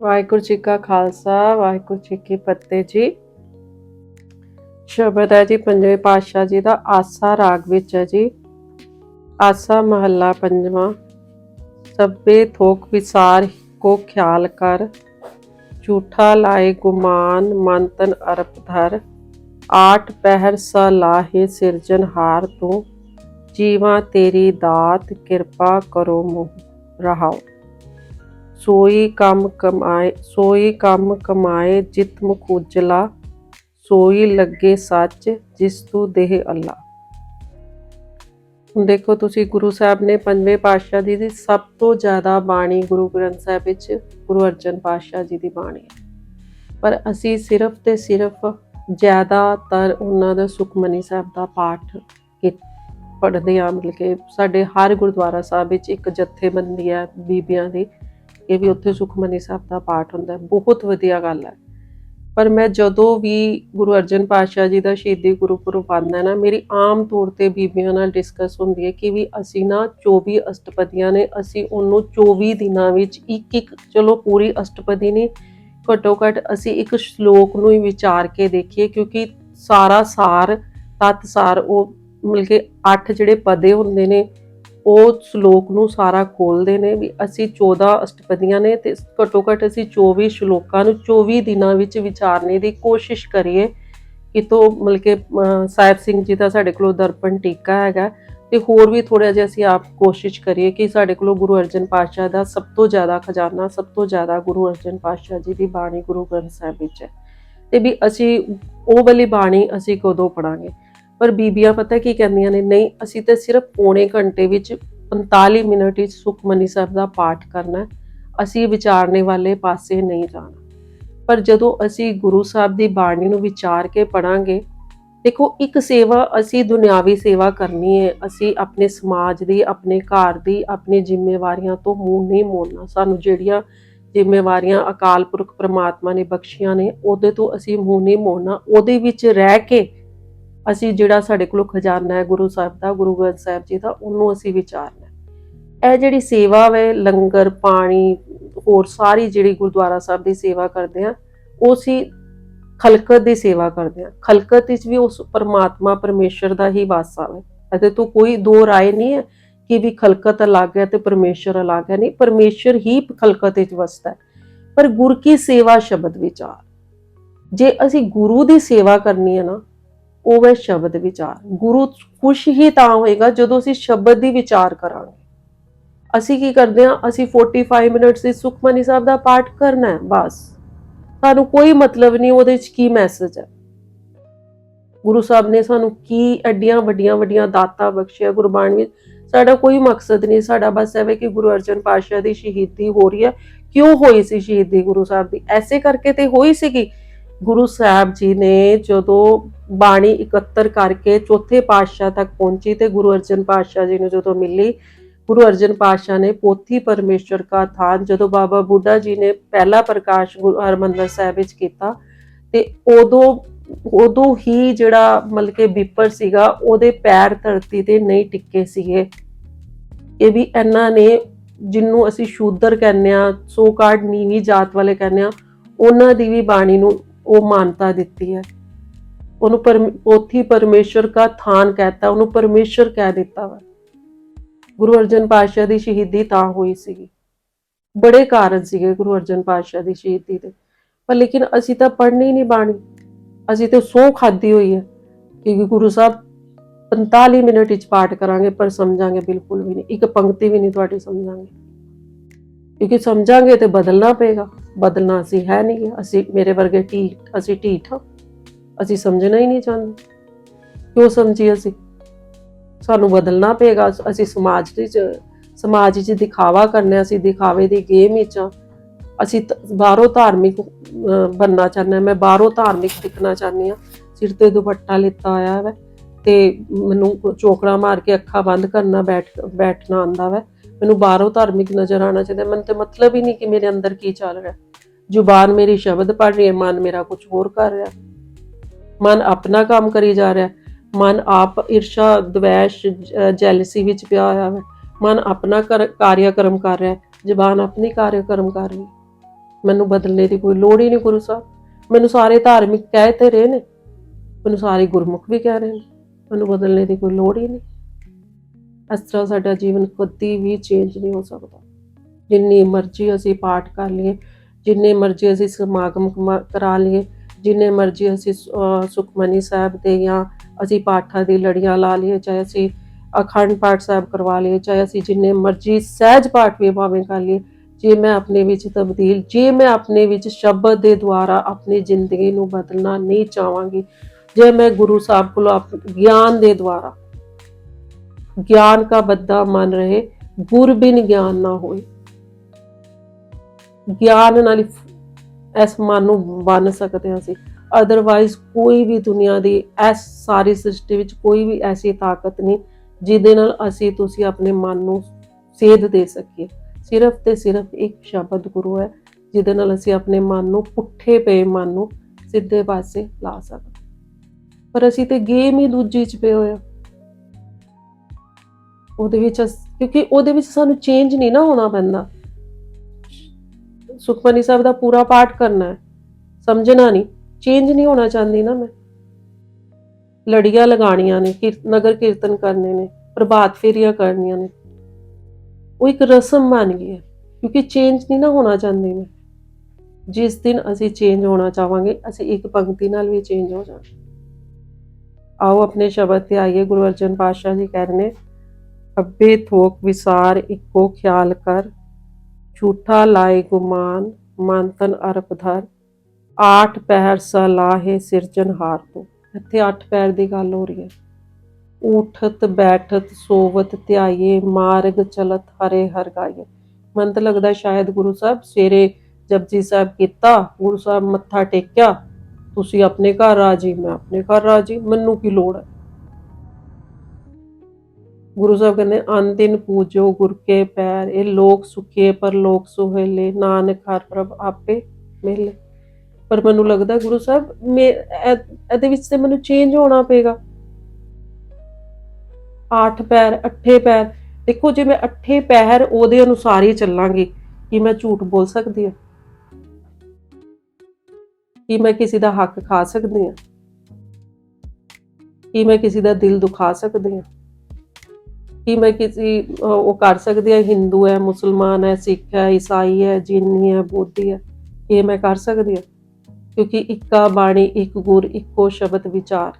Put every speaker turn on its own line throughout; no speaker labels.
ਵਾਹਿਗੁਰੂ ਜੀ ਕਾ ਖਾਲਸਾ, ਵਾਹਿਗੁਰੂ ਜੀ ਕੀ ਫਤਿਹ ਜੀ। ਸ਼ਬਦ ਹੈ ਜੀ, ਪੰਜਵੇਂ ਪਾਤਸ਼ਾਹ ਜੀ ਦਾ ਆਸਾ ਰਾਗ ਵਿੱਚ ਹੈ ਜੀ। ਆਸਾ ਮਹੱਲਾ ਪੰਜਵਾਂ। ਸਭੇ ਥੋਕ ਵਿਸਾਰ ਕੋ ਖਿਆਲ ਕਰ। ਝੂਠਾ ਲਾਏ ਗੁਮਾਨ ਮਨ ਤਨ ਅਰਪ ਧਰ। ਆਠ ਪਹਿਰ ਸਲਾਹੇ ਸਿਰਜਨਹਾਰ ਤੂੰ। ਜੀਵਾਂ ਤੇਰੀ ਦਾਤ ਕਿਰਪਾ ਕਰੋ ਮੋਹ ਰਹਾਓ। ਸੋਈ ਕੰਮ ਕਮਾਏ, ਸੋਈ ਕੰਮ ਕਮਾਏ ਜਿਤ ਮੁਖ ਉਜਲਾ, ਸੋਈ ਲੱਗੇ ਸੱਚ ਜਿਸ ਤੂੰ ਦੇਹ ਅੱਲਾ। ਹੁਣ ਦੇਖੋ ਤੁਸੀਂ ਗੁਰੂ ਸਾਹਿਬ ਨੇ ਪੰਜਵੇਂ ਪਾਤਸ਼ਾਹ ਜੀ ਦੀ ਸਭ ਤੋਂ ਜ਼ਿਆਦਾ ਬਾਣੀ ਗੁਰੂ ਗ੍ਰੰਥ ਸਾਹਿਬ ਵਿੱਚ ਗੁਰੂ ਅਰਜਨ ਪਾਤਸ਼ਾਹ ਜੀ ਦੀ ਬਾਣੀ ਹੈ। ਪਰ ਅਸੀਂ ਸਿਰਫ ਤੇ ਸਿਰਫ ਜ਼ਿਆਦਾਤਰ ਉਹਨਾਂ ਦਾ ਸੁਖਮਨੀ ਸਾਹਿਬ ਦਾ ਪਾਠ ਪੜ੍ਹਦੇ ਹਾਂ, ਮਤਲਬ ਕਿ ਸਾਡੇ ਹਰ ਗੁਰਦੁਆਰਾ ਸਾਹਿਬ ਵਿੱਚ ਇੱਕ ਜਥੇਬੰਦੀ ਹੈ ਬੀਬੀਆਂ ਦੀ। ਇਹ ਵੀ ਉੱਥੇ ਸੁਖਮਨੀ ਸਾਹਿਬ ਦਾ ਪਾਠ ਹੁੰਦਾ ਹੈ। ਬਹੁਤ ਵਧੀਆ ਗੱਲ ਹੈ। ਪਰ ਮੈਂ ਜਦੋਂ ਵੀ ਗੁਰੂ ਅਰਜਨ ਪਾਤਸ਼ਾਹ ਜੀ ਦਾ ਸ਼ਹੀਦੀ ਗੁਰਪੁਰਬ ਆਉਂਦਾ ਨਾ, ਮੇਰੀ ਆਮ ਤੌਰ ਤੇ ਬੀਬੀਆਂ ਨਾਲ ਡਿਸਕਸ ਹੁੰਦੀ ਹੈ ਕਿ ਵੀ ਅਸੀਂ ਨਾ 24 ਅਸ਼ਟਪਦੀਆਂ ਨੇ, ਅਸੀਂ ਉਹਨੂੰ 24 ਦਿਨਾਂ ਵਿੱਚ ਇੱਕ ਇੱਕ, ਚਲੋ ਪੂਰੀ ਅਸ਼ਟਪਦੀ ਨਹੀਂ, ਘੱਟੋ ਘੱਟ ਅਸੀਂ ਇੱਕ ਸ਼ਲੋਕ ਨੂੰ ਹੀ ਵਿਚਾਰ ਕੇ ਦੇਖੀਏ, ਕਿਉਂਕਿ ਸਾਰਾ ਸਾਰ ਤਤ ਸਾਰ ਉਹ ਮਿਲ ਕੇ ਅੱਠ ਜਿਹੜੇ ਪਦੇ ਹੁੰਦੇ ਨੇ ਉਹ ਸ਼ਲੋਕ ਨੂੰ ਸਾਰਾ ਖੋਲਦੇ ਨੇ ਵੀ ਅਸੀਂ 14 ਅਸ਼ਟਪਦੀਆਂ ਨੇ ਤੇ ਘੱਟੋ ਘੱਟ ਅਸੀਂ 24 ਸ਼ਲੋਕਾਂ ਨੂੰ 24 ਦਿਨਾਂ ਵਿੱਚ ਵਿਚਾਰਨੇ ਦੀ ਕੋਸ਼ਿਸ਼ ਕਰੀਏ। ਕਿਤੋਂ ਤੋਂ ਮਿਲ ਸਾਹਿਬ ਸਿੰਘ ਜੀ ਦਾ ਸਾਡੇ ਕੋਲ ਦਰਪਣ ਟੀਕਾ ਹੈਗਾ ਤੇ ਹੋਰ ਵੀ ਥੋੜਾ ਜਿਹਾ ਅਸੀਂ ਆਪ ਕੋਸ਼ਿਸ਼ ਕਰੀਏ ਕਿ ਸਾਡੇ ਕੋਲ ਗੁਰੂ ਅਰਜਨ ਪਾਤਸ਼ਾਹ ਦਾ ਸਭ ਤੋਂ ਜ਼ਿਆਦਾ ਖਜ਼ਾਨਾ, ਸਭ ਤੋਂ ਜ਼ਿਆਦਾ ਗੁਰੂ ਅਰਜਨ ਪਾਤਸ਼ਾਹ ਜੀ ਦੀ ਬਾਣੀ ਗੁਰੂ ਗ੍ਰੰਥ ਸਾਹਿਬ ਵਿੱਚ ਹੈ। ਤੇ ਵੀ ਅਸੀਂ ਉਹ ਵਾਲੀ ਬਾਣੀ ਅਸੀਂ ਕਦੋਂ ਪੜਾਂਗੇ ਪਰ ਬੀਬੀਆਂ ਪਤਾ ਕੀ ਕਹਿੰਦੀਆਂ ਨੇ, ਨਹੀਂ, ਅਸੀਂ ਤਾਂ ਸਿਰਫ ਪੌਣੇ ਘੰਟੇ ਵਿੱਚ 45 ਮਿੰਟ ਵਿੱਚ ਸੁਖਮਨੀ ਸਾਹਿਬ ਦਾ ਪਾਠ ਕਰਨਾ ਅਸੀਂ ਵਿਚਾਰਨੇ ਵਾਲੇ ਪਾਸੇ ਨਹੀਂ ਜਾਣਾ। ਪਰ ਜਦੋਂ ਅਸੀਂ ਗੁਰੂ ਸਾਹਿਬ ਦੀ ਬਾਣੀ ਨੂੰ ਵਿਚਾਰ ਕੇ ਪੜਾਂਗੇ, ਦੇਖੋ, ਇੱਕ ਸੇਵਾ ਅਸੀਂ ਦੁਨਿਆਵੀ ਸੇਵਾ ਕਰਨੀ ਹੈ। ਅਸੀਂ ਆਪਣੇ ਸਮਾਜ ਦੀ, ਆਪਣੇ ਘਰ ਦੀ, ਆਪਣੀ ਜ਼ਿੰਮੇਵਾਰੀਆਂ ਤੋਂ ਮੂੰਹ ਨਹੀਂ ਮੋੜਨਾ। ਸਾਨੂੰ ਜਿਹੜੀਆਂ ਜ਼ਿੰਮੇਵਾਰੀਆਂ ਅਕਾਲ ਪੁਰਖ ਪ੍ਰਮਾਤਮਾ ਨੇ ਬਖਸ਼ੀਆਂ ਨੇ, ਉਹਦੇ ਤੋਂ ਅਸੀਂ ਮੂੰਹ ਨਹੀਂ ਮੋੜਨਾ। ਉਹਦੇ ਵਿੱਚ ਰਹਿ ਕੇ ਅਸੀਂ ਜਿਹੜਾ ਸਾਡੇ ਕੋਲ ਖਜ਼ਾਨਾ ਹੈ, ਗੁਰੂ ਸਾਹਿਬ ਦਾ, ਗੁਰੂ ਗ੍ਰੰਥ ਸਾਹਿਬ ਜੀ ਦਾ, ਉਹਨੂੰ ਅਸੀਂ ਵਿਚਾਰਨਾ ਇਹ ਜਿਹੜੀ ਸੇਵਾ ਵੇ, ਲੰਗਰ, ਪਾਣੀ, ਹੋਰ ਸਾਰੀ ਜਿਹੜੀ ਗੁਰਦੁਆਰਾ ਸਾਹਿਬ ਦੀ ਸੇਵਾ ਕਰਦੇ ਆ ਉਹ ਅਸੀਂ ਖਲਕਤ ਦੀ ਸੇਵਾ ਕਰਦੇ ਆ ਖਲਕਤ ਵਿੱਚ ਵੀ ਉਸ ਪਰਮਾਤਮਾ, ਪਰਮੇਸ਼ਰ ਦਾ ਹੀ ਵਾਸਾ ਹੈ ਅਤੇ ਤੋਂ ਕੋਈ ਦੋ ਰਾਏ ਨਹੀਂ ਹੈ ਕਿ ਵੀ ਖਲਕਤ ਅਲੱਗ ਹੈ ਤੇ ਪਰਮੇਸ਼ਰ ਅਲੱਗ ਹੈ। ਨਹੀਂ, ਪਰਮੇਸ਼ਰ ਹੀ ਖਲਕਤ ਵਿੱਚ ਵਸਦਾ ਹੈ। ਪਰ ਗੁਰ ਕੀ ਸੇਵਾ ਸ਼ਬਦ ਵਿਚਾਰ? ਜੇ ਅਸੀਂ ਗੁਰੂ ਦੀ ਸੇਵਾ ਕਰਨੀ ਹੈ ਨਾ ਉਹ ਹੈ ਸ਼ਬਦ ਵਿਚਾਰ। ਗੁਰੂ ਖੁਸ਼ ਹੀ ਤਾਂ ਹੋਏਗਾ ਜਦੋਂ ਅਸੀਂ ਸ਼ਬਦ ਦੀ ਵਿਚਾਰ ਕਰਾਂਗੇ। ਅਸੀਂ ਕੀ ਕਰਦੇ ਹਾਂ? ਅਸੀਂ 45 ਮਿੰਟਸ ਦੀ ਸੁਖਮਨੀ ਸਾਹਿਬ ਦਾ ਪਾਠ ਕਰਨਾ ਹੈ, ਬਸ। ਸਾਨੂੰ ਕੋਈ ਮਤਲਬ ਨਹੀਂ ਉਹਦੇ ਵਿੱਚ ਕੀ ਮੈਸੇਜ ਹੈ। ਗੁਰੂ ਸਾਹਿਬ ਨੇ ਸਾਨੂੰ ਕੀ ਐਡੀਆਂ ਵੱਡੀਆਂ ਵੱਡੀਆਂ ਦਾਤਾਂ ਬਖਸ਼ਿਆ, ਗੁਰਬਾਣੀ ਵਿੱਚ। ਸਾਡਾ ਕੋਈ ਮਕਸਦ ਨਹੀਂ, ਸਾਡਾ ਬਸ ਐਵੇਂ ਕਿ ਗੁਰੂ ਅਰਜਨ ਪਾਤਸ਼ਾਹ ਦੀ ਸ਼ਹੀਦੀ ਹੋ ਰਹੀ ਹੈ। ਕਿਉਂ ਹੋਈ ਸੀ ਸ਼ਹੀਦੀ ਗੁਰੂ ਸਾਹਿਬ ਦੀ? ਐਸੇ ਕਰਕੇ ਤੇ ਹੋਈ ਸੀਗੀ ਗੁਰੂ ਸਾਹਿਬ ਜੀ ਨੇ ਜਦੋਂ ਬਾਣੀ ਇਕੱਤਰ ਕਰਕੇ ਚੌਥੇ ਪਾਤਸ਼ਾਹ ਤੱਕ ਪਹੁੰਚੀ ਤੇ ਗੁਰੂ ਅਰਜਨ ਪਾਤਸ਼ਾਹ ਜੀ ਨੂੰ ਜਦੋਂ ਮਿਲੀ, ਗੁਰੂ ਅਰਜਨ ਪਾਤਸ਼ਾਹ ਨੇ ਪੋਥੀ ਪਰਮੇਸ਼ਰ ਕਾ ਥਾਨ ਜਦੋਂ ਬਾਬਾ ਬੁੱਢਾ ਜੀ ਨੇ ਪਹਿਲਾ ਪ੍ਰਕਾਸ਼ ਗੁਰੂ ਹਰਮੰਦਰ ਸਾਹਿਬ ਵਿੱਚ ਕੀਤਾ ਤੇ ਉਦੋਂ ਉਦੋਂ ਹੀ ਜਿਹੜਾ ਮਤਲਬ ਕਿ ਵਿਪਰ ਸੀਗਾ, ਉਹਦੇ ਪੈਰ ਧਰਤੀ ਤੇ ਨਹੀਂ ਟਿੱਕੇ ਸੀਗੇ। ਇਹ ਵੀ ਇਹਨਾਂ ਨੇ ਜਿਹਨੂੰ ਅਸੀਂ ਸ਼ੂਦਰ ਕਹਿੰਦੇ ਆ ਸੋ ਕਾਰਡ ਨੀਵੀਂ ਜਾਤ ਵਾਲੇ ਕਹਿੰਦੇ ਆ ਉਹਨਾਂ ਦੀ ਵੀ ਬਾਣੀ ਨੂੰ ਉਹ ਮਾਨਤਾ ਦਿੱਤੀ ਹੈ। ਉਹਨੂੰ ਪਰਮ- ਪੋਥੀ ਪਰਮੇਸ਼ਰ ਦਾ ਥਾਨ ਕਹਤਾ, ਉਹਨੂੰ ਪਰਮੇਸ਼ਰ ਕਹਿ ਦਿੱਤਾ ਵਾ। ਗੁਰੂ ਅਰਜਨ ਪਾਤਸ਼ਾਹ ਦੀ ਸ਼ਹੀਦੀ ਤਾਂ ਹੋਈ ਸੀਗੀ। ਬੜੇ ਕਾਰਨ ਸੀਗੇ ਗੁਰੂ ਅਰਜਨ ਪਾਤਸ਼ਾਹ ਦੀ ਸ਼ਹੀਦੀ ਦੇ। ਪਰ ਲੇਕਿਨ ਅਸੀਂ ਤਾਂ ਪੜ੍ਹਨੀ ਹੀ ਨਹੀਂ ਬਾਣੀ। ਅਸੀਂ ਤੇ ਸੌ ਖਾਦੀ ਹੋਈ ਹੈ ਕਿ ਗੁਰੂ ਸਾਹਿਬ 45 ਮਿੰਟ ਵਿੱਚ ਪਾਠ ਕਰਾਂਗੇ ਪਰ ਸਮਝਾਂਗੇ ਬਿਲਕੁਲ ਵੀ ਨਹੀਂ। ਇੱਕ ਪੰਕਤੀ ਵੀ ਨਹੀਂ ਤੁਹਾਡੀ ਸਮਝਾਂਗੇ। ਕਿਉਂਕਿ ਸਮਝਾਂਗੇ ਤੇ ਬਦਲਣਾ ਪਏਗਾ। ਬਦਲਣਾ ਅਸੀਂ ਹੈ ਨਹੀਂ। ਅਸੀਂ ਮੇਰੇ ਵਰਗੇ ਢੀਠ ਅਸੀਂ ਢੀਠ ਹਾਂ। ਅਸੀਂ ਸਮਝਣਾ ਹੀ ਨਹੀਂ ਚਾਹੁੰਦੇ। ਕਿਉਂ ਸਮਝੀ ਅਸੀਂ? ਸਾਨੂੰ ਬਦਲਣਾ ਪਏਗਾ। ਅਸੀਂ ਸਮਾਜ ਵਿੱਚ ਸਮਾਜ ਵਿੱਚ ਦਿਖਾਵਾ ਕਰਨਾ ਅਸੀਂ ਦਿਖਾਵੇ ਦੀ ਗੇਮ ਵਿੱਚ ਹਾਂ। ਅਸੀਂ ਬਾਹਰੋਂ ਧਾਰਮਿਕ ਅਹ, ਬਣਨਾ ਚਾਹੁੰਦੇ ਹਾਂ। ਮੈਂ ਬਾਹਰੋਂ ਧਾਰਮਿਕ ਦਿਖਣਾ ਚਾਹੁੰਦੀ ਹਾਂ। ਸਿਰ ਤੇ ਦੁਪੱਟਾ ਲਿੱਤਾ ਆਇਆ ਹੈ ਤੇ ਮੈਨੂੰ ਚੋਕੜਾ ਮਾਰ ਕੇ ਅੱਖਾਂ ਬੰਦ ਕਰਨਾ ਬੈਠ ਬੈਠਣਾ ਆਂਦਾ ਵੈ। ਮੈਨੂੰ ਬਾਹਰੋਂ ਧਾਰਮਿਕ ਨਜ਼ਰ ਆਣਾ ਚਾਹੀਦਾ, ਮੈਨੂੰ ਤੇ ਮਤਲਬ ਹੀ ਨਹੀਂ ਕਿ ਮੇਰੇ ਅੰਦਰ ਕੀ ਚੱਲ ਰਿਹਾ। ਜ਼ੁਬਾਨ ਮੇਰੀ ਸ਼ਬਦ ਪੜ ਰਹੀ ਹੈ, ਮਨ ਮੇਰਾ ਕੁਝ ਹੋਰ ਕਰ ਰਿਹਾ। ਮਨ ਆਪਣਾ ਕੰਮ ਕਰੀ ਜਾ ਰਿਹਾ। ਮਨ ਆਪ ਈਰਸ਼ਾ, ਦਵੈਸ਼ ਜੈਲਸੀ ਵਿੱਚ ਪਿਆ ਹੋਇਆ ਹੈ ਮਨ ਆਪਣਾ ਕਰ- ਕਾਰਿਆਕਰਮ ਕਰ ਰਿਹਾ ਹੈ। ਜ਼ੁਬਾਨ ਆਪਣੀ ਕਾਰਿਆਕਰਮ ਕਰ ਰਹੀ ਹੈ। ਮੈਨੂੰ ਬਦਲਣੇ ਦੀ ਕੋਈ ਲੋੜ ਹੀ ਨਹੀਂ ਗੁਰੂ ਸਾਹਿਬ। ਮੈਨੂੰ ਸਾਰੇ ਧਾਰਮਿਕ ਕਹਿ ਤੇ ਰਹੇ ਨੇ। ਮੈਨੂੰ ਸਾਰੇ ਗੁਰਮੁਖ ਵੀ ਕਹਿ ਰਹੇ ਨੇ। ਮੈਨੂੰ ਬਦਲਣੇ ਦੀ ਕੋਈ ਲੋੜ ਹੀ ਨਹੀਂ। ਇਸ ਤਰ੍ਹਾਂ ਸਾਡਾ ਜੀਵਨ ਕਦੀ ਵੀ ਚੇਂਜ ਨਹੀਂ ਹੋ ਸਕਦਾ। ਜਿੰਨੀ ਮਰਜ਼ੀ ਅਸੀਂ ਪਾਠ ਕਰ ਲਈਏ ਜਿੰਨੇ ਮਰਜ਼ੀ ਅਸੀਂ ਸਮਾਗਮ ਕਮਾ- ਕਰਾ ਲਈਏ ਜਿੰਨੇ ਮਰਜ਼ੀ ਅਸੀਂ ਅਹ, ਸੁਖਮਨੀ ਸਾਹਿਬ ਦੇ ਜਾਂ ਅਸੀਂ ਪਾਠਾਂ ਦੀ ਲੜੀਆਂ ਲਾ ਲਈਏ ਚਾਹੇ ਅਸੀਂ ਅਖੰਡ ਪਾਠ ਸਾਹਿਬ ਕਰਵਾ ਲਈਏ ਚਾਹੇ ਅਸੀਂ ਜਿੰਨੇ ਮਰਜ਼ੀ ਸਹਿਜ ਪਾਠ ਵੀ ਭਾਵੇਂ ਕਰ ਲਈਏ ਜੇ ਮੈਂ ਆਪਣੇ ਵਿੱਚ ਤਬਦੀਲ ਜੇ ਮੈਂ ਆਪਣੇ ਵਿੱਚ ਸ਼ਬਦ ਦੇ ਦੁਆਰਾ ਆਪਣੀ ਜ਼ਿੰਦਗੀ ਨੂੰ ਬਦਲਣਾ ਨਹੀਂ ਚਾਹਾਂਗੀ ਜੇ ਮੈਂ ਗੁਰੂ ਸਾਹਿਬ ਕੋਲੋਂ ਆਪ- ਗਿਆਨ ਦੇ ਦੁਆਰਾ ਗਿਆਨ का बद्दा मन रहे गुर बिन ज्ञान ना होए ਗਿਆਨ ਨਾਲ ਹੀ ਇਸ ਮਨ ਨੂੰ ਬਣ ਸਕਦੇ ਹਾਂ ਅਸੀਂ ਅਦਰਵਾਈਜ਼ ਕੋਈ ਵੀ ਦੁਨੀਆ ਦੀ ਇਸ ਸਾਰੀ ਸ੍ਰਿਸ਼ਟੀ ਵਿੱਚ ਕੋਈ ਵੀ ਐਸੀ ਤਾਕਤ ਨਹੀਂ ਜਿਹਦੇ ਨਾਲ ਅਸੀਂ ਤੁਸੀਂ ਆਪਣੇ ਮਨ ਨੂੰ ਸੇਧ ਦੇ ਸਕੀਏ ਸਿਰਫ ਤੇ ਸਿਰਫ ਇੱਕ ਸ਼ਬਦ ਗੁਰੂ ਹੈ ਜਿਹਦੇ ਨਾਲ ਅਸੀਂ ਆਪਣੇ ਮਨ ਨੂੰ ਪੁੱਠੇ ਪਏ ਮਨ ਨੂੰ ਸਿੱਧੇ ਪਾਸੇ ਲਾ ਸਕਦੇ ਪਰ ਅਸੀਂ ਤੇ ਗੇਮ ਹੀ ਦੂਜੀ ਚ ਪਏ ਹੋਏ ਆ ਉਹਦੇ ਵਿੱਚ ਅਸ- ਕਿਉਂਕਿ ਉਹਦੇ ਵਿੱਚ ਸਾਨੂੰ ਚੇਂਜ ਨਹੀਂ ਨਾ ਹੋਣਾ ਪੈਂਦਾ। ਸੁਖਮਨੀ ਸਾਹਿਬ ਦਾ ਪੂਰਾ ਪਾਠ ਕਰਨਾ ਹੈ। ਸਮਝਣਾ ਨਹੀਂ। ਚੇਂਜ ਨਹੀਂ ਹੋਣਾ ਚਾਹੁੰਦੀ ਨਾ ਮੈਂ। ਲੜੀਆਂ ਲਗਾਉਣੀਆਂ ਨੇ, ਕੀਰ- ਨਗਰ ਕੀਰਤਨ ਕਰਨੇ ਨੇ, ਪ੍ਰਭਾਤ ਫੇਰੀਆਂ ਕਰਨੀਆਂ ਨੇ। ਉਹ ਇੱਕ ਰਸਮ ਬਣ ਗਈ ਹੈ, ਕਿਉਂਕਿ ਚੇਂਜ ਨਹੀਂ ਨਾ ਹੋਣਾ ਚਾਹੁੰਦੀ ਮੈਂ। ਜਿਸ ਦਿਨ ਅਸੀਂ ਚੇਂਜ ਹੋਣਾ ਚਾਹਾਂਗੇ, ਅਸੀਂ ਇੱਕ ਪੰਕਤੀ ਨਾਲ ਵੀ ਚੇਂਜ ਹੋ ਜਾਵਾਂਗੇ ਆਓ ਆਪਣੇ ਸ਼ਬਦ ਤੇ ਆਈਏ, ਗੁਰੂ ਅਰਜਨ ਪਾਤਸ਼ਾਹ ਜੀ ਕਹਿ ਰਹੇ ਨੇ ਅੱਬੇ ਥੋਕ ਵਿਸਾਰ ਇੱਕੋ ਖਿਆਲ ਕਰ। ਝੂਠਾ ਲਾਏ ਗੁਮਾਨ, ਮਨ ਤਨ ਅਰਪ ਧਰ। ਆਠ ਪਹਿਰ ਸਲਾਹੇ ਸਿਰਜਨਹਾਰ ਤੋਂ। ਇੱਥੇ ਅੱਠ ਪੈਰ ਦੀ ਗੱਲ ਹੋ ਰਹੀ ਹੈ। ਉਠਤ ਬੈਠਤ, ਸੋਵਤ, ਧਿਆਈਏ, ਮਾਰਗ, ਚਲਤ, ਹਰੇ ਹਰ ਗਾਈਏ। ਮਨ ਤਾਂ ਲੱਗਦਾ ਸ਼ਾਇਦ ਗੁਰੂ ਸਾਹਿਬ ਸਵੇਰੇ ਜਪਜੀ ਸਾਹਿਬ ਕੀਤਾ, ਗੁਰੂ ਸਾਹਿਬ ਮੱਥਾ ਟੇਕਿਆ, ਤੁਸੀਂ ਆਪਣੇ ਘਰ ਰਾਜੀ ਮੈਂ ਆਪਣੇ ਘਰ ਰਾਜੀ ਮੈਨੂੰ ਕੀ ਲੋੜ ਹੈ? ਗੁਰੂ ਸਾਹਿਬ ਕਹਿੰਦੇ, ਅਨ ਦਿਨ ਪੂਜੋ ਗੁਰ ਕੇ ਪੈਰ, ਇਹ ਲੋਕ ਸੁਖੇ, ਪਰ ਲੋਕ ਸੁਹੇਲੇ, ਨਾਨਕ ਹਰ ਪ੍ਰਭ ਆਪੇ ਮਿਲੇ। ਪਰ ਮੈਨੂੰ ਲੱਗਦਾ ਗੁਰੂ ਸਾਹਿਬ, ਮੈਂ ਇਹਦੇ ਵਿੱਚ ਤੇ ਮੈਨੂੰ ਚੇਂਜ ਹੋਣਾ ਪਏਗਾ। ਅੱਠ ਪੈਰ, ਅੱਠੇ ਪੈਰ। ਦੇਖੋ, ਜੇ ਮੈਂ ਅੱਠੇ ਪੈਰ, ਉਹਦੇ ਅਨੁਸਾਰ ਹੀ ਚੱਲਾਂਗੀ। ਕਿ ਮੈਂ ਝੂਠ ਬੋਲ ਸਕਦੀ ਹਾਂ? ਕਿ ਮੈਂ ਕਿਸੇ ਦਾ ਹੱਕ ਖਾ ਸਕਦੀ ਹਾਂ? ਕਿ ਮੈਂ ਕਿਸੇ ਦਾ ਦਿਲ ਦੁਖਾ ਸਕਦੀ ਹਾਂ? ਕਿ ਮੈਂ ਕਿਸੇ ਉਹ ਕਰ ਸਕਦੀ ਹਾਂ, ਹਿੰਦੂ ਹੈ, ਮੁਸਲਮਾਨ ਹੈ, ਸਿੱਖ ਹੈ, ਈਸਾਈ ਹੈ, ਜੀਨੀ ਹੈ, ਬੋਧੀ ਹੈ, ਇਹ ਮੈਂ ਕਰ ਸਕਦੀ ਹਾਂ। ਕਿਉਂਕਿ ਇੱਕਾ ਬਾਣੀ, ਇੱਕ ਗੁਰ, ਇੱਕੋ ਸ਼ਬਦ ਵਿਚਾਰ।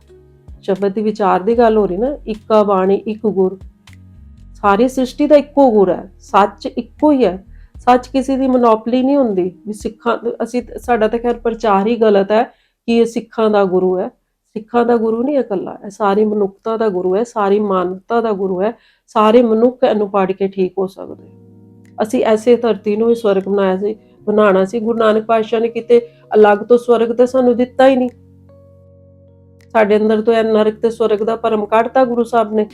ਸ਼ਬਦ ਦੀ ਵਿਚਾਰ ਦੀ ਗੱਲ ਹੋ ਰਹੀ ਨਾ, ਇੱਕਾ ਬਾਣੀ, ਇੱਕ ਗੁਰ। ਸਾਰੀ ਸ੍ਰਿਸ਼ਟੀ ਦਾ ਇੱਕੋ ਗੁਰ ਹੈ, ਸੱਚ ਇੱਕੋ ਹੀ ਹੈ। ਸੱਚ ਕਿਸੇ ਦੀ ਮੋਨੋਪਲੀ ਨਹੀਂ ਹੁੰਦੀ, ਵੀ ਸਿੱਖਾਂ, ਅਸੀਂ, ਸਾਡਾ ਤਾਂ ਖੈਰ ਪ੍ਰਚਾਰ ਹੀ ਗਲਤ ਹੈ ਕਿ ਇਹ ਸਿੱਖਾਂ ਦਾ ਗੁਰੂ ਹੈ। ਸਿੱਖਾਂ ਦਾ ਗੁਰੂ ਨਹੀਂ ਇਕੱਲਾ ਇਹ ਸਾਰੀ ਮਨੁੱਖਤਾ ਦਾ ਗੁਰੂ ਹੈ, ਸਾਰੀ ਮਾਨਵਤਾ ਦਾ ਗੁਰੂ ਹੈ, ਸਾਰੇ ਮਨੁੱਖ ਇਹਨੂੰ ਪੜ੍ਹ ਕੇ ਠੀਕ ਹੋ ਸਕਦੇ ਅਸੀਂ ਐਸੇ ਧਰਤੀ ਨੂੰ ਹੀ ਸਵਰਗ ਬਣਾਇਆ ਸੀ, ਬਣਾਉਣਾ ਸੀ। ਗੁਰੂ ਨਾਨਕ ਪਾਤਸ਼ਾਹ ਨੇ ਕਿਤੇ, ਅਲੱਗ ਤੋਂ ਸਵਰਗ ਤਾਂ ਸਾਨੂੰ ਦਿੱਤਾ ਹੀ ਨਹੀਂ। ਸਾਡੇ ਅੰਦਰ ਤੋਂ ਇਹ ਨਰਕ ਤੇ ਸਵਰਗ ਦਾ ਭਰਮ ਕੱਢਤਾ ਗੁਰੂ ਸਾਹਿਬ ਨੇ।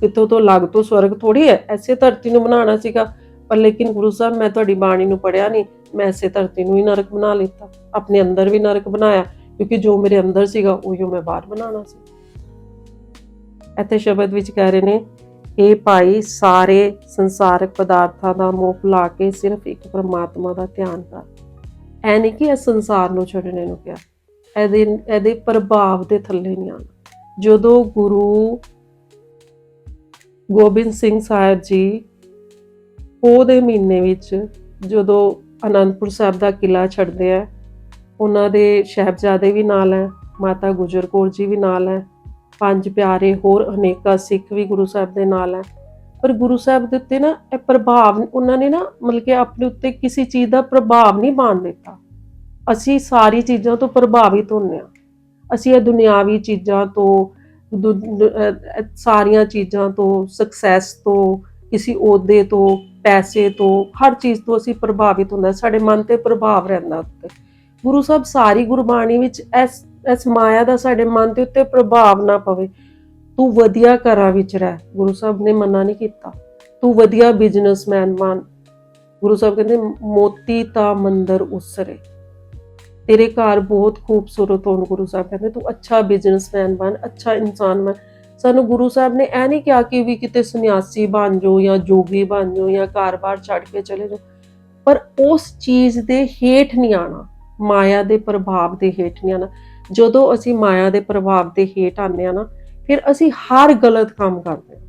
ਕਿਤੋਂ ਤੋਂ ਅਲੱਗ ਤੋਂ ਸਵਰਗ ਥੋੜੀ ਹੈ? ਐਸੇ ਧਰਤੀ ਨੂੰ ਬਣਾਉਣਾ ਸੀਗਾ। ਪਰ ਲੇਕਿਨ ਗੁਰੂ ਸਾਹਿਬ, ਮੈਂ ਤੁਹਾਡੀ ਬਾਣੀ ਨੂੰ ਪੜਿਆ ਨਹੀਂ। ਮੈਂ ਐਸੇ ਧਰਤੀ ਨੂੰ ਹੀ ਨਰਕ ਬਣਾ ਲਿੱਤਾ। ਆਪਣੇ ਅੰਦਰ ਵੀ ਨਰਕ ਬਣਾਇਆ। ਕਿਉਂਕਿ ਜੋ ਮੇਰੇ ਅੰਦਰ ਸੀਗਾ ਉਹੀ ਮੈਂ ਬਾਹਰ ਬਣਾਉਣਾ ਸੀ। ਇੱਥੇ ਸ਼ਬਦ ਵਿੱਚ ਕਹਿ ਰਹੇ ਨੇ ਇਹ ਭਾਈ, ਸਾਰੇ ਸੰਸਾਰਕ ਪਦਾਰਥਾਂ ਦਾ ਮੋਹ ਭੁਲਾ ਕੇ ਸਿਰਫ ਇੱਕ ਪਰਮਾਤਮਾ ਦਾ ਧਿਆਨ ਕਰ। ਐ ਨਹੀਂ ਕਿ ਇਹ ਸੰਸਾਰ ਨੂੰ ਛੱਡਣੇ ਨੂੰ ਕਿਹਾ। ਇਹਦੇ ਇਹਦੇ ਪ੍ਰਭਾਵ ਦੇ ਥੱਲੇ ਨਹੀਂ ਆਉਣਾ। ਜਦੋਂ ਗੁਰੂ ਗੋਬਿੰਦ ਸਿੰਘ ਸਾਹਿਬ ਜੀ ਪੋਹ ਦੇ ਮਹੀਨੇ ਵਿੱਚ ਜਦੋਂ ਅਨੰਦਪੁਰ ਸਾਹਿਬ ਦਾ ਕਿਲਾ ਛੱਡਦੇ ਆ ਉਹਨਾਂ ਦੇ ਸ਼ਹਿਬਜ਼ਾਦੇ ਵੀ ਨਾਲ ਹੈ, ਮਾਤਾ ਗੁਜਰ ਕੌਰ ਜੀ ਵੀ ਨਾਲ ਹੈ, ਪੰਜ ਪਿਆਰੇ ਹੋਰ ਅਨੇਕਾਂ ਸਿੱਖ ਵੀ ਗੁਰੂ ਸਾਹਿਬ ਦੇ ਨਾਲ ਹੈ। ਪਰ ਗੁਰੂ ਸਾਹਿਬ ਦੇ ਉੱਤੇ ਨਾ ਇਹ ਪ੍ਰਭਾਵ, ਉਹਨਾਂ ਨੇ ਨਾ ਮਤਲਬ ਕਿ ਆਪਣੇ ਉੱਤੇ ਕਿਸੇ ਚੀਜ਼ ਦਾ ਪ੍ਰਭਾਵ ਨਹੀਂ ਪਾਉਣ ਦਿੱਤਾ। ਅਸੀਂ ਸਾਰੀ ਚੀਜ਼ਾਂ ਤੋਂ ਪ੍ਰਭਾਵਿਤ ਹੁੰਨੇ ਆ ਅਸੀਂ ਇਹ ਦੁਨਿਆਵੀ ਚੀਜ਼ਾਂ ਤੋਂ, ਦੁ- ਸਾਰੀਆਂ ਚੀਜ਼ਾਂ ਤੋਂ ਸਕਸੈਸ ਤੋਂ, ਕਿਸੇ ਅਹੁਦੇ ਤੋਂ, ਪੈਸੇ ਤੋਂ, ਹਰ ਚੀਜ਼ ਤੋਂ ਅਸੀਂ ਪ੍ਰਭਾਵਿਤ ਹੁੰਦਾ ਸਾਡੇ ਮਨ ਤੇ ਪ੍ਰਭਾਵ ਰਹਿੰਦਾ ਉੱਤੇ। ਗੁਰੂ ਸਾਹਿਬ ਸਾਰੀ ਗੁਰਬਾਣੀ ਵਿੱਚ ਇਸ ਇਸ ਮਾਇਆ ਦਾ ਸਾਡੇ ਮਨ ਦੇ ਉੱਤੇ ਪ੍ਰਭਾਵ ਨਾ ਪਵੇ। ਤੂੰ ਵਧੀਆ ਘਰਾਂ ਵਿੱਚ ਰਹਿ। ਗੁਰੂ ਸਾਹਿਬ ਨੇ ਮਨਾ ਨਹੀਂ ਕੀਤਾ। ਤੂੰ ਵਧੀਆ ਬਿਜ਼ਨਸਮੈਨ ਬਣ। ਗੁਰੂ ਸਾਹਿਬ ਕਹਿੰਦੇ, ਮੋਤੀ ਤਾਂ ਮੰਦਰ ਉਸਰੇ। ਤੇਰੇ ਘਰ ਬਹੁਤ ਖੂਬਸੂਰਤ ਹੋਣ, ਗੁਰੂ ਸਾਹਿਬ ਕਹਿੰਦੇ। ਤੂੰ ਅੱਛਾ ਬਿਜ਼ਨਸਮੈਨ ਬਣ, ਅੱਛਾ ਇਨਸਾਨ ਬਣ। ਸਾਨੂੰ ਗੁਰੂ ਸਾਹਿਬ ਨੇ ਇਹ ਨਹੀਂ ਕਿਹਾ ਕਿ ਵੀ ਕਿਤੇ ਸੰਨਿਆਸੀ ਬਣ ਜਾਓ ਜਾਂ ਜੋਗੀ ਬਣ ਜਾਓ ਜਾਂ ਘਰ-ਬਾਰ ਛੱਡ ਕੇ ਚਲੇ ਜਾਓ। ਪਰ ਉਸ ਚੀਜ਼ ਦੇ ਹੇਠ ਨਹੀਂ ਆਣਾ ਮਾਇਆ ਦੇ ਪ੍ਰਭਾਵ ਦੇ ਹੇਠ ਨਹੀਂ ਆਣਾ ਜਦੋਂ ਅਸੀਂ ਮਾਇਆ ਦੇ ਪ੍ਰਭਾਵ ਦੇ ਹੇਠ ਆਉਂਦੇ ਆ ਨਾ, ਫਿਰ ਅਸੀਂ ਹਰ ਗਲਤ ਕੰਮ ਕਰਦੇ ਹਾਂ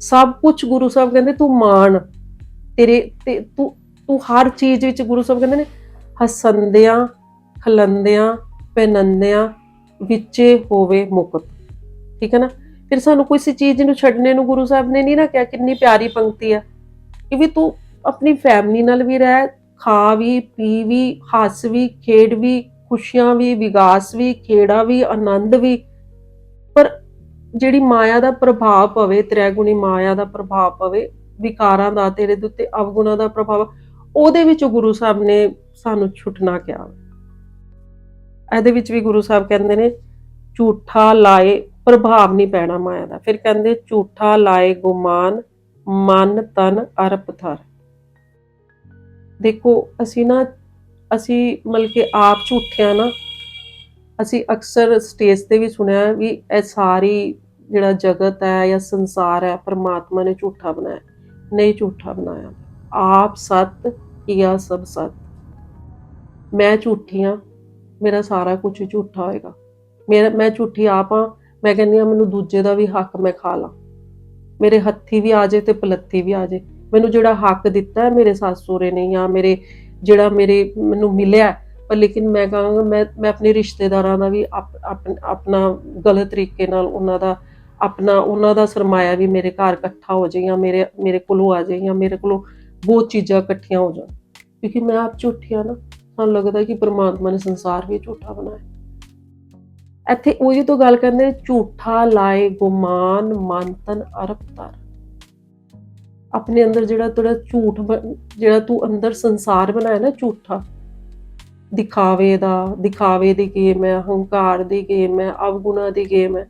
ਸਭ ਕੁਝ ਗੁਰੂ ਸਾਹਿਬ ਕਹਿੰਦੇ, ਤੂੰ ਮਾਣ, ਤੇਰੇ ਤੇ ਤੂੰ ਤੂੰ ਹਰ ਚੀਜ਼ ਵਿੱਚ ਗੁਰੂ ਸਾਹਿਬ ਕਹਿੰਦੇ ਨੇ, ਹਸੰਦਿਆਂ, ਖਲੰਦਿਆਂ, ਪੈਨੰਦਿਆਂ ਵਿੱਚੇ ਹੋਵੇ ਮੁਕਤ। ਠੀਕ ਹੈ ਨਾ? ਫਿਰ ਸਾਨੂੰ ਕਿਸੇ ਚੀਜ਼ ਨੂੰ ਛੱਡਣੇ ਨੂੰ ਗੁਰੂ ਸਾਹਿਬ ਨੇ ਨਹੀਂ ਨਾ ਕਿਹਾ, ਕਿੰਨੀ ਪਿਆਰੀ ਪੰਕਤੀ ਹੈ ਕਿ ਵੀ ਤੂੰ ਆਪਣੀ ਫੈਮਿਲੀ ਨਾਲ ਵੀ ਰਹਿ ਖਾ ਵੀ, ਪੀ ਵੀ, ਹੱਸ ਵੀ, ਖੇਡ ਵੀ, ਖੁਸ਼ੀਆਂ ਵੀ, ਵਿਗਾਸ ਵੀ, ਖੇੜਾ ਵੀ, ਆਨੰਦ ਵੀ। ਪਰ ਜਿਹੜੀ ਮਾਇਆ ਦਾ ਪ੍ਰਭਾਵ ਪਵੇ, ਤ੍ਰੈਗੁਣੀ ਮਾਇਆ ਦਾ ਪ੍ਰਭਾਵ ਪਵੇ, ਵਿਕਾਰਾਂ ਦਾ, ਤੇਰੇ ਦੇ ਉੱਤੇ ਅਵਗੁਣਾ ਦਾ ਪ੍ਰਭਾਵ, ਉਹਦੇ ਵਿੱਚ ਗੁਰੂ ਸਾਹਿਬ ਨੇ ਸਾਨੂੰ ਛੁੱਟਣਾ ਕਿਹਾ। ਇਹਦੇ ਵਿੱਚ ਵੀ ਗੁਰੂ ਸਾਹਿਬ ਕਹਿੰਦੇ ਨੇ, ਝੂਠਾ ਲਾਏ, ਪ੍ਰਭਾਵ ਨਹੀਂ ਪੈਣਾ ਮਾਇਆ ਦਾ। ਫਿਰ ਕਹਿੰਦੇ, ਝੂਠਾ ਲਾਏ ਗੁਮਾਨ, ਮਨ ਤਨ ਅਰਪ ਦੇਖੋ, ਅਸੀਂ ਨਾ, ਅਸੀਂ ਮਤਲਬ ਕਿ ਆਪ ਝੂਠਿਆਂ ਨਾ, ਅਸੀਂ ਅਕਸਰ ਸਟੇਜ ਤੇ ਵੀ ਸੁਣਿਆ ਵੀ ਇਹ ਸਾਰੀ ਜਿਹੜਾ ਜਗਤ ਹੈ ਜਾਂ ਸੰਸਾਰ ਹੈ, ਪਰਮਾਤਮਾ ਨੇ ਝੂਠਾ ਬਣਾਇਆ। ਨਹੀਂ ਝੂਠਾ ਬਣਾਇਆ। ਆਪ ਸਤ, ਕੀਆ ਸਭ ਸਤ। ਮੈਂ ਝੂਠੀ ਹਾਂ ਮੇਰਾ ਸਾਰਾ ਕੁਝ ਝੂਠਾ ਹੋਏਗਾ। ਮੇਰਾ ਮੈਂ ਝੂਠੀ ਆਪ ਹਾਂ ਮੈਂ ਕਹਿੰਦੀ ਹਾਂ ਮੈਨੂੰ ਦੂਜੇ ਦਾ ਵੀ ਹੱਕ ਮੈਂ ਖਾ ਲਾਂ। ਮੇਰੇ ਹੱਥੀ ਵੀ ਆ ਜੇ ਤੇ ਪਲੱਥੀ ਵੀ ਆ ਜੇ ਮੈਨੂੰ ਜਿਹੜਾ ਹੱਕ ਦਿੱਤਾ ਹੈ, ਮੇਰੇ ਸੱਸ ਸਹੁਰੇ ਨੇ ਜਾਂ ਮੇਰੇ ਜਿਹੜਾ ਮੇਰੇ ਮੈਨੂੰ ਮਿਲਿਆ ਪਰ ਲੇਕਿਨ ਮੈਂ ਕਹਾਂਗਾ, ਮੈਂ ਮੈਂ ਆਪਣੇ ਰਿਸ਼ਤੇਦਾਰਾਂ ਦਾ ਵੀ ਆਪਣਾ ਗਲਤ ਤਰੀਕੇ ਨਾਲ ਉਹਨਾਂ ਦਾ ਆਪਣਾ, ਉਹਨਾਂ ਦਾ ਸਰਮਾਇਆ ਵੀ ਮੇਰੇ ਘਰ ਇਕੱਠਾ ਹੋ ਜਾਏ ਜਾਂ ਮੇਰੇ ਮੇਰੇ ਕੋਲੋਂ ਆ ਜਾਏ ਜਾਂ ਮੇਰੇ ਕੋਲੋਂ ਬਹੁਤ ਚੀਜ਼ਾਂ ਇਕੱਠੀਆਂ ਹੋ ਜਾਣ। ਕਿਉਂਕਿ ਮੈਂ ਆਪ ਝੂਠੀਆਂ ਨਾ, ਸਾਨੂੰ ਲੱਗਦਾ ਕਿ ਪ੍ਰਮਾਤਮਾ ਨੇ ਸੰਸਾਰ ਵੀ ਝੂਠਾ ਬਣਾਇਆ। ਇੱਥੇ ਉਹੀ ਤੋਂ ਗੱਲ ਕਰਦੇ ਝੂਠਾ ਲਾਏ ਗੁਮਾਨ ਮੰਤਨ ਅਰਪਤਰ ਆਪਣੇ ਅੰਦਰ ਜਿਹੜਾ ਤੇਰਾ ਝੂਠ ਬਣ- ਜਿਹੜਾ ਤੂੰ ਅੰਦਰ ਸੰਸਾਰ ਬਣਾਇਆ ਨਾ ਝੂਠਾ, ਦਿਖਾਵੇ ਦਾ, ਦਿਖਾਵੇ ਦੀ ਗੇਮ ਹੈ, ਹੰਕਾਰ ਦੀ ਗੇਮ ਹੈ, ਅਵਗੁਣਾ ਦੀ ਗੇਮ ਹੈ।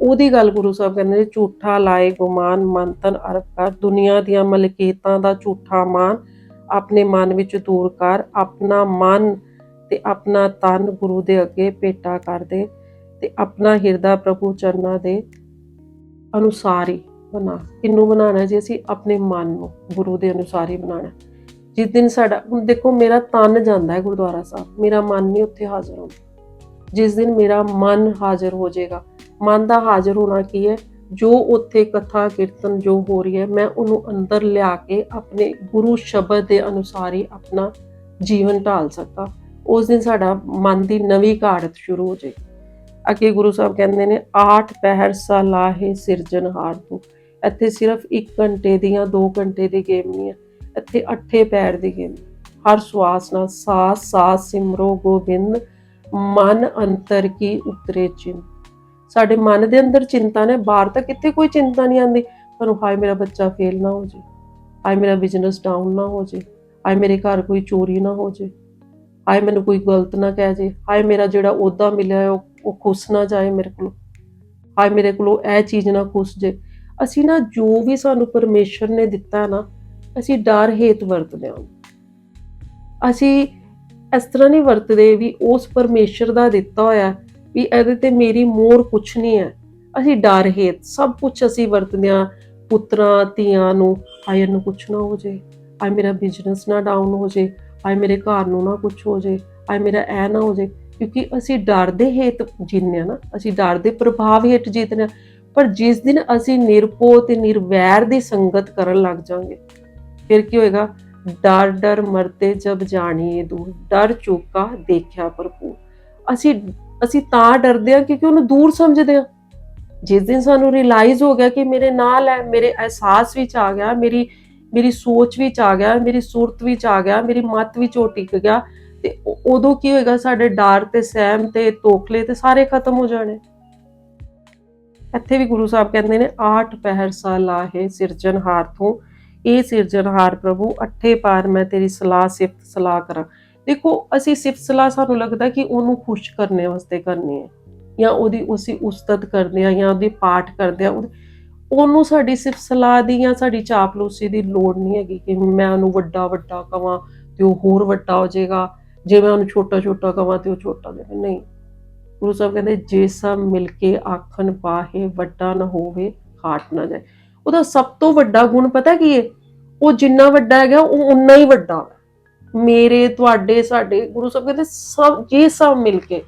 ਉਹਦੀ ਗੱਲ ਗੁਰੂ ਸਾਹਿਬ ਕਹਿੰਦੇ ਨੇ, ਝੂਠਾ ਲਾਏ ਗੁਮਾਨ, ਮੰਤਨ, ਅਰਪ ਕਰ। ਦੁਨੀਆ ਦੀਆਂ ਮਲਕੀਤਾਂ ਦਾ ਝੂਠਾ ਮਾਨ ਆਪਣੇ ਮਨ ਵਿੱਚ ਦੂਰ ਕਰ। ਆਪਣਾ ਮਨ ਤੇ ਆਪਣਾ ਤਨ ਗੁਰੂ ਦੇ ਅੱਗੇ ਭੇਟਾ ਕਰ ਦੇ ਤੇ ਆਪਣਾ ਹਿਰਦਾ ਪ੍ਰਭੂ ਚਰਨਾਂ ਦੇ ਅਨੁਸਾਰੀ ਬਣਾ ਕਿੰਨੂੰ ਬਣਾਉਣਾ ਜੀ? ਅਸੀਂ ਆਪਣੇ ਮਨ ਨੂੰ, ਗੁਰੂ ਦੇ ਅਨੁਸਾਰ ਹੀ ਬਣਾਉਣਾ। ਜਿਸ ਦਿਨ ਸਾਡਾ, ਹੁਣ ਦੇਖੋ ਮੇਰਾ ਤਨ ਜਾਂਦਾ ਹੈ ਗੁਰਦੁਆਰਾ ਸਾਹਿਬ, ਮੇਰਾ ਮਨ ਨਹੀਂ ਉੱਥੇ ਹਾਜ਼ਰ ਹੁੰਦਾ। ਜਿਸ ਦਿਨ ਮੇਰਾ ਮਨ ਹਾਜ਼ਰ ਹੋ ਜਾਏਗਾ, ਮਨ ਦਾ ਹਾਜ਼ਰ ਹੋਣਾ ਕੀ ਹੈ? ਜੋ ਉੱਥੇ ਕਥਾ, ਕੀਰਤਨ ਜੋ ਹੋ ਰਹੀ ਹੈ, ਮੈਂ ਉਹਨੂੰ ਅੰਦਰ ਲਿਆ ਕੇ ਆਪਣੇ ਗੁਰੂ ਸ਼ਬਦ ਦੇ ਅਨੁਸਾਰ ਹੀ ਆਪਣਾ ਜੀਵਨ ਢਾਲ ਸਕਾਂ ਉਸ ਦਿਨ ਸਾਡਾ ਮਨ ਦੀ ਨਵੀਂ ਘਾੜਤ ਸ਼ੁਰੂ ਹੋ ਜਾਏਗੀ। ਅੱਗੇ ਗੁਰੂ ਸਾਹਿਬ ਕਹਿੰਦੇ ਨੇ, ਆਠ ਪਹਿਰ ਸਲਾਹੇ ਸਿਰਜਣਹਾਰ ਤੂੰ। ਇੱਥੇ ਸਿਰਫ 1 ਘੰਟੇ ਦੀਆਂ 2 ਘੰਟੇ ਦੀ ਗੇਮ ਨਹੀਂ ਹੈ। ਇੱਥੇ ਅੱਠੇ ਪੈਰ ਦੀ ਗੇਮ ਹਰ ਸਵਾਸ ਨਾਲ ਸਾਸ ਸਾਸ, ਸਿਮਰੋ, ਗੋਬਿੰਦ, ਮਨ ਅੰਤਰ ਕੀ ਉਤਰੇ ਚਿੰਤ। ਸਾਡੇ ਮਨ ਦੇ ਅੰਦਰ ਚਿੰਤਾ ਨੇ, ਬਾਹਰ ਤਾਂ ਕਿੱਥੇ ਕੋਈ ਚਿੰਤਾ ਨਹੀਂ ਆਂਦੀ ਪਰ ਹਾਏ, ਮੇਰਾ ਬੱਚਾ ਫੇਲ ਨਾ ਹੋ ਜੇ। ਹਾਏ, ਮੇਰਾ ਬਿਜ਼ਨਸ ਡਾਊਨ ਨਾ ਹੋ ਜੇ। ਹਾਏ, ਮੇਰੇ ਘਰ ਕੋਈ ਚੋਰੀ ਨਾ ਹੋ ਜੇ। ਹਾਏ, ਮੈਨੂੰ ਕੋਈ ਗਲਤ ਨਾ ਕਹਿ ਜੇ। ਹਾਏ, ਮੇਰਾ ਜਿਹੜਾ ਅਹੁਦਾ ਮਿਲਿਆ ਉਹ ਖੁਸ਼ ਨਾ ਜਾਏ ਮੇਰੇ ਕੋਲੋਂ। ਹਾਏ, ਮੇਰੇ ਕੋਲੋਂ ਇਹ ਚੀਜ਼ ਨਾ ਖੁਸ ਜੇ। ਅਸੀਂ ਨਾ ਜੋ ਵੀ ਸਾਨੂੰ ਪਰਮੇਸ਼ਰ ਨੇ ਦਿੱਤਾ ਨਾ, ਅਸੀਂ ਡਰ ਹੇਤ ਵਰਤਦੇ ਹਾਂ। ਅਸੀਂ ਇਸ ਤਰ੍ਹਾਂ ਨਹੀਂ ਵਰਤਦੇ ਵੀ ਉਸ ਪਰਮੇਸ਼ਰ ਦਾ ਦਿੱਤਾ ਹੋਇਆ ਵੀ ਇਹਦੇ ਤੇ ਮੇਰੀ ਮੋਰ ਕੁਛ ਨਹੀਂ ਹੈ। ਅਸੀਂ ਡਰ ਹੇਤ ਸਭ ਕੁਝ ਅਸੀਂ ਵਰਤਦੇ ਹਾਂ, ਪੁੱਤਰਾਂ, ਧੀਆਂ ਨੂੰ, ਹਾਏ ਇਹਨੂੰ ਕੁਛ ਨਾ ਹੋ ਜੇ, ਹਾਏ ਮੇਰਾ ਬਿਜ਼ਨਸ ਨਾ ਡਾਊਨ ਹੋ ਜੇ, ਹਾਏ ਮੇਰੇ ਘਰ ਨੂੰ ਨਾ ਕੁਛ ਹੋ ਜੇ, ਹਾਏ ਮੇਰਾ ਇਹ ਨਾ ਹੋ ਜੇ। ਕਿਉਂਕਿ ਅਸੀਂ ਡਰ ਦੇ ਹੇਤ ਜੀਂਦੇ ਹਾਂ ਨਾ, ਅਸੀਂ ਡਰ ਦੇ ਪ੍ਰਭਾਵ ਹੇਠ ਜੀਤਦੇ ਹਾਂ। ਪਰ ਜਿਸ ਦਿਨ ਅਸੀਂ ਨਿਰਪੋ ਤੇ ਨਿਰਵੈਰ ਦੀ ਸੰਗਤ ਕਰਨ ਲੱਗ ਜਾਵਾਂਗੇ, ਫਿਰ ਕੀ ਹੋਏਗਾ? ਡਰ ਡਰ ਮਰਤੇ ਜਬ ਜਾਣੀਏ ਦੂਰ, ਡਰ ਚੁੱਕਾ ਦੇਖਿਆ ਭਰਪੂਰ। ਅਸੀਂ ਅਸੀਂ ਤਾਂ ਡਰਦੇ ਹਾਂ ਕਿਉਂਕਿ ਉਹਨੂੰ ਦੂਰ ਸਮਝਦੇ ਹਾਂ। ਜਿਸ ਦਿਨ ਸਾਨੂੰ ਰਿਅਲਾਈਜ਼ ਹੋ ਗਿਆ ਕਿ ਮੇਰੇ ਨਾਲ ਹੈ, ਮੇਰੇ ਅਹਿਸਾਸ ਵਿੱਚ ਆ ਗਿਆ, ਮੇਰੀ ਮੇਰੀ ਸੋਚ ਵਿੱਚ ਆ ਗਿਆ, ਮੇਰੀ ਸੂਰਤ ਵਿੱਚ ਆ ਗਿਆ, ਮੇਰੀ ਮਤ ਵਿੱਚ ਉਹ ਟਿਕ ਗਿਆ, ਤੇ ਉਦੋਂ ਕੀ ਹੋਏਗਾ? ਸਾਡੇ ਡਰ ਤੇ ਸਹਿਮ ਤੇ ਤੋਖਲੇ ਤੇ ਸਾਰੇ ਖਤਮ ਹੋ ਜਾਣੇ। ਇੱਥੇ ਵੀ ਗੁਰੂ ਸਾਹਿਬ ਕਹਿੰਦੇ ਨੇ, ਆਠ ਪਹਿਰ ਸਲਾਹੇ ਸਿਰਜਣਹਾਰ ਤੋਂ ਇਹ ਸਿਰਜਣਹਾਰ ਪ੍ਰਭੂ, ਅੱਠੇ ਪਾਰ ਮੈਂ ਤੇਰੀ ਸਲਾਹ, ਸਿਫਤ ਸਲਾਹ ਕਰਾਂ। ਦੇਖੋ, ਅਸੀਂ ਸਿਫਤ ਸਲਾਹ ਸਾਨੂੰ ਲੱਗਦਾ ਕਿ ਉਹਨੂੰ ਖੁਸ਼ ਕਰਨੇ ਵਾਸਤੇ ਕਰਨੀ ਹੈ, ਜਾਂ ਉਹਦੀ ਉਸੇ ਉਸਤਤ ਕਰਦੇ ਆ ਜਾਂ ਉਹਦੀ ਪਾਠ ਕਰਦੇ ਆ ਉਹਨੂੰ ਸਾਡੀ ਸਿਫਤ ਸਲਾਹ ਦੀ ਜਾਂ ਸਾਡੀ ਚਾਪਲੂਸੀ ਦੀ ਲੋੜ ਨਹੀਂ ਹੈਗੀ ਕਿ ਮੈਂ ਉਹਨੂੰ ਵੱਡਾ ਵੱਡਾ ਕਵਾਂ ਤੇ ਉਹ ਹੋਰ ਵੱਡਾ ਹੋ ਜਾਏਗਾ। ਜੇ ਮੈਂ ਉਹਨੂੰ ਛੋਟਾ ਛੋਟਾ ਕਵਾਂ ਤੇ ਉਹ ਛੋਟਾ ਹੋ ਜਾਏਗਾ। ਨਹੀਂ। ਗੁਰੂ ਸਾਹਿਬ ਕਹਿੰਦੇ, ਜੇ ਸਭ ਮਿਲ ਕੇ ਆਖਣ ਪਾਹੇ, ਵੱਡਾ ਨਾ ਹੋਵੇ ਖਾਟ ਨਾ ਜਾਏ। ਉਹਦਾ ਸਭ ਤੋਂ ਵੱਡਾ ਗੁਣ ਪਤਾ ਕੀ ਹੈ ਉਹ ਜਿੰਨਾ ਵੱਡਾ ਹੈਗਾ, ਉਹ ਉਨਾ ਹੀ ਵੱਡਾ ਮੇਰੇ, ਤੁਹਾਡੇ, ਸਾਡੇ, ਗੁਰੂ ਸਾਹਿਬ ਕਹਿੰਦੇ, ਸਭ, ਜੇ ਸਭ ਮਿਲ ਕੇ,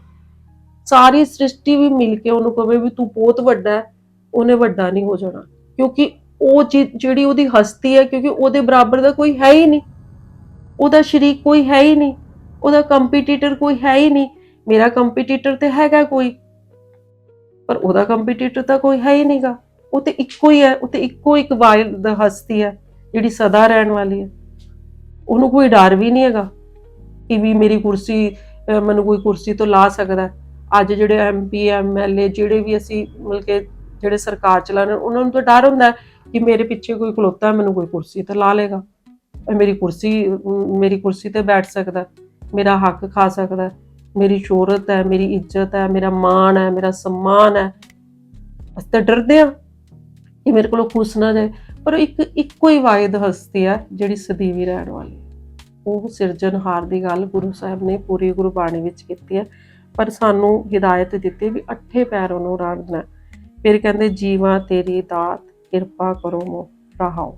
ਸਾਰੀ ਸ੍ਰਿਸ਼ਟੀ ਵੀ ਮਿਲ ਕੇ ਉਹਨੂੰ ਕਹੇ ਵੀ ਤੂੰ ਬਹੁਤ ਵੱਡਾ ਹੈ, ਉਹਨੇ ਵੱਡਾ ਨਹੀਂ ਹੋ ਜਾਣਾ। ਕਿਉਂਕਿ ਉਹ ਜਿ- ਜਿਹੜੀ ਉਹਦੀ ਹਸਤੀ ਹੈ, ਕਿਉਂਕਿ ਉਹਦੇ ਬਰਾਬਰ ਦਾ ਕੋਈ ਹੈ ਹੀ ਨਹੀਂ। ਉਹਦਾ ਸ਼ਰੀਕ ਕੋਈ ਹੈ ਹੀ ਨਹੀਂ। ਉਹਦਾ ਕੰਪੀਟੀਟਰ ਕੋਈ ਹੈ ਹੀ ਨਹੀਂ। ਮੇਰਾ ਕੰਪੀਟੀਟਰ ਤੇ ਹੈਗਾ ਕੋਈ। ਪਰ ਉਹਦਾ ਕੰਪੀਟੀਟਰ ਤਾਂ ਕੋਈ ਹੈ ਹੀ ਨਹੀਂਗਾ। ਉਹ ਤੇ ਇੱਕੋ ਹੀ ਹੈ, ਉਹ ਤੇ ਇੱਕੋ ਇੱਕ ਵਾਇਲ ਹਸਤੀ ਹੈ, ਜਿਹੜੀ ਸਦਾ ਰਹਿਣ ਵਾਲੀ ਹੈ। ਉਹਨੂੰ ਕੋਈ ਡਰ ਵੀ ਨਹੀਂ ਹੈਗਾ ਕਿ ਵੀ ਮੇਰੀ ਕੁਰਸੀ ਮੈਨੂੰ ਕੋਈ ਕੁਰਸੀ ਤੋਂ ਲਾ ਸਕਦਾ ਅੱਜ ਜਿਹੜੇ ਐਮਪੀ ਐਮਐਲਏ ਜਿਹੜੇ ਵੀ ਅਸੀਂ ਮਿਲ ਕੇ ਜਿਹੜੇ ਸਰਕਾਰ ਚਲਾਉਣ ਉਹਨਾਂ ਨੂੰ ਤਾਂ ਡਰ ਹੁੰਦਾ ਕਿ ਮੇਰੇ ਪਿੱਛੇ ਕੋਈ ਖਲੋਤਾ ਮੈਨੂੰ ਕੋਈ ਕੁਰਸੀ ਤੇ ਲਾ ਲੇਗਾ ਮੇਰੀ ਕੁਰਸੀ ਮੇਰੀ ਕੁਰਸੀ ਤੇ ਬੈਠ ਸਕਦਾ ਮੇਰਾ ਹੱਕ ਖਾ ਸਕਦਾ ਮੇਰੀ ਸ਼ੋਹਰਤ ਹੈ, ਮੇਰੀ ਇੱਜ਼ਤ ਹੈ, ਮੇਰਾ ਮਾਣ ਹੈ, ਮੇਰਾ ਸਨਮਾਨ ਹੈ। ਅਸੀਂ ਤਾਂ ਡਰਦੇ ਆ ਕਿ ਮੇਰੇ ਕੋਲੋਂ ਖੁਸ ਨਾ ਜਾਏ। ਪਰ ਇੱਕ, ਇੱਕੋ ਹੀ ਵਾਹਿਦ ਹਸਤੀ ਹੈ ਜਿਹੜੀ ਸਦੀਵੀ ਰਹਿਣ ਵਾਲੀ ਉਹ ਸਿਰਜਣਹਾਰ ਦੀ ਗੱਲ ਗੁਰੂ ਸਾਹਿਬ ਨੇ ਪੂਰੀ ਗੁਰਬਾਣੀ ਵਿੱਚ ਕੀਤੀ ਹੈ। ਪਰ ਸਾਨੂੰ ਹਿਦਾਇਤ ਦਿੱਤੀ ਵੀ ਅੱਠੇ ਪੈਰ ਉਹਨੂੰ ਰੜਨਾ ਫਿਰ ਕਹਿੰਦੇ, ਜੀਵਾ ਤੇਰੀ ਦਾਤ, ਕਿਰਪਾ ਕਰੋ ਮੋ ਰਹਾਓ।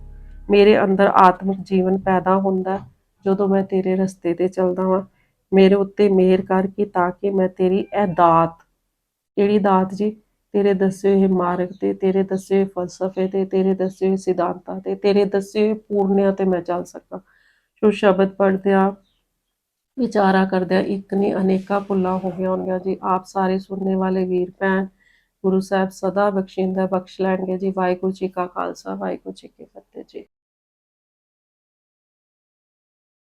ਮੇਰੇ ਅੰਦਰ ਆਤਮਿਕ ਜੀਵਨ ਪੈਦਾ ਹੁੰਦਾ ਜਦੋਂ ਮੈਂ ਤੇਰੇ ਰਸਤੇ ਤੇ ਚੱਲਦਾ ਹਾਂ ਮੇਰੇ ਉੱਤੇ ਮਿਹਰ ਕਰ ਕਿ ਤਾਂ ਕਿ ਮੈਂ ਤੇਰੀ ਇਹ ਦਾਤ, ਕਿਹੜੀ ਦਾਤ ਜੀ? ਤੇਰੇ ਦੱਸੇ ਹੋਏ ਮਾਰਗ ਤੇ, ਤੇਰੇ ਦੱਸੇ ਹੋਏ ਫਲਸਫੇ ਤੇ, ਤੇਰੇ ਦੱਸੇ ਹੋਏ ਸਿਧਾਂਤਾਂ ਤੇ, ਤੇਰੇ ਦੱਸੇ ਹੋਏ ਪੂਰਨਿਆਂ ਤੇ ਮੈਂ ਚੱਲ ਸਕਾਂ। ਜੋ ਸ਼ਬਦ ਪੜ੍ਹਦਿਆਂ ਵਿਚਾਰਾ ਕਰਦਿਆਂ ਇੱਕ ਨੇ ਅਨੇਕਾਂ ਭੁੱਲਾਂ ਹੋ ਗਈਆਂ ਹੋਣਗੀਆਂ ਜੀ। ਆਪ ਸਾਰੇ ਸੁਣਨੇ ਵਾਲੇ ਵੀਰ, ਭੈਣ, ਗੁਰੂ ਸਾਹਿਬ ਸਦਾ ਬਖਸ਼ਿੰਦਾ, ਬਖਸ਼ ਲੈਣਗੇ ਜੀ। ਵਾਹਿਗੁਰੂ ਜੀ ਕਾ ਖਾਲਸਾ, ਵਾਹਿਗੁਰੂ ਜੀ ਕੀ ਫਤਿਹ ਜੀ।